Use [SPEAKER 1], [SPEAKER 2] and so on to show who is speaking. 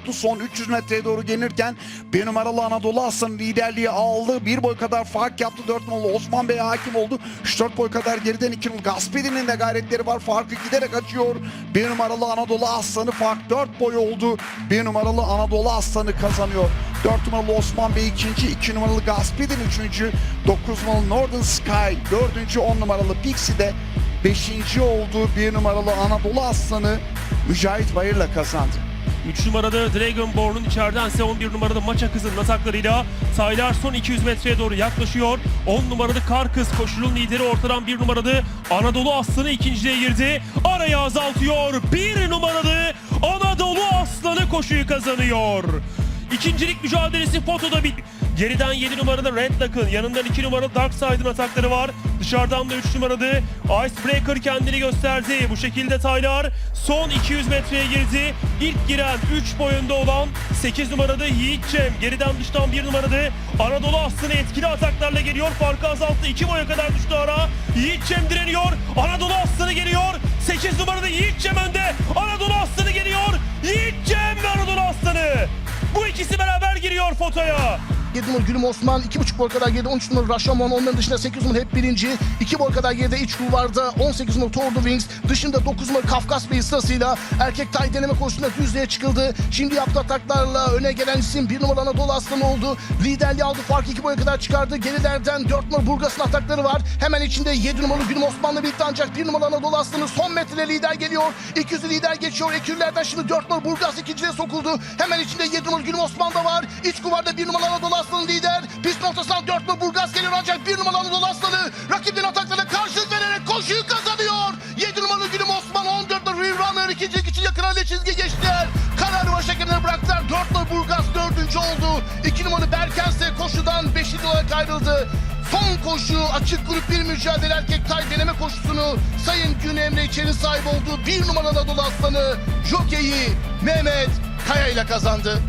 [SPEAKER 1] tuttu. Son 300 metreye doğru gelirken bir numaralı Anadolu Aslan liderliği aldı. Bir boy kadar fark yaptı. 4 numaralı Osman Bey hakim oldu. 3-4 boy kadar geriden 2 numaralı Gaspedi'nin de gayretleri var. Farkı giderek açıyor. Bir numaralı Anadolu Aslanı fark 4 boy oldu. Bir numaralı Anadolu Aslanı kazanıyor. 4 numaralı Osman Bey ikinci, 2 numaralı Gaspedin üçüncü, 9 numaralı Northern Sky dördüncü, 10 numaralı Pixie de beşinci oldu. Bir numaralı Anadolu Aslanı Mücahit Bayır'la kazandı.
[SPEAKER 2] 3 numarada Dragonborn'un içeriden ise 11 numarada Maça Kız'ın ataklarıyla sayılar son 200 metreye doğru yaklaşıyor. 10 numaralı Kar Kız koşulun lideri ortadan 1 numaralı Anadolu Aslanı ikinciliğe girdi. Arayı azaltıyor. 1 numaralı Anadolu Aslanı koşuyu kazanıyor. İkincilik mücadelesi fotoda bit. Geriden 7 numaralı Red Duck'ın yanından 2 numaralı Dark Side'ın atakları var. Dışarıdan da 3 numaralı Icebreaker kendini gösterdi. Bu şekilde Taylar son 200 metreye girdi. İlk giren 3 boyunda olan 8 numaralı Yiğit Cem. Geriden dıştan 1 numaralı Anadolu Aslanı etkili ataklarla geliyor. Farkı azalttı. 2 boya kadar düştü ara. Yiğit Cem direniyor. Anadolu Aslanı geliyor. 8 numaralı Yiğit Cem önde. Anadolu Aslanı geliyor. Yiğit Cem ve Anadolu Aslanı. Bu ikisi beraber giriyor fotoya.
[SPEAKER 3] 7 numaralı Gülüm Osman 2,5 boy kadar geride 13 numaralı Rashomon onların dışında 8 numaralı hep birinci 2 boy kadar geride iç kulvarda 18 numaralı Tour de Wings dışında 9 numaralı Kafkas Bey sırasıyla erkek tay deneme koşusunda düzlüğe çıkıldı. Şimdi yaptığı ataklarla öne gelen isim 1 numaralı Anadolu Aslanı oldu. Liderliği aldı farkı 2 boya kadar çıkardı. Gerilerden 4 numaralı Burgas'ın atakları var. Hemen içinde 7 numaralı Gülüm Osman'la birlikte ancak 1 numaralı Anadolu Aslanı son metrede lider geliyor. 200'ü lider geçiyor. Ekürlerden şimdi 4 numaralı Burgas ikinciliğe sokuldu. Hemen içinde 7 numaralı Gülüm Osman da var. İç kuvarda 1 numaralı Anadolu Aslanı lider. Pist noktasından 4 numaralı Burgas geliyor ancak 1 numaralı Anadolu Aslanı rakibinin ataklarına karşılık vererek koşuyu kazanıyor. 7 numaralı Gülüm Osman 14 numaralı Runner ikincilik için yakın hale çizgi geçtiler. Kararı baş hakemine bıraktılar. 4 numaralı Burgas dördüncü oldu. 2 numaralı Berkens ise koşudan 5. olarak ayrıldı. Son koşu açık grup bir mücadele erkek tay deneme koşusunu Sayın Gün Emre İçer'in sahip olduğu bir numaralı Anadolu Aslanı Jockey'i Mehmet Kaya ile kazandı.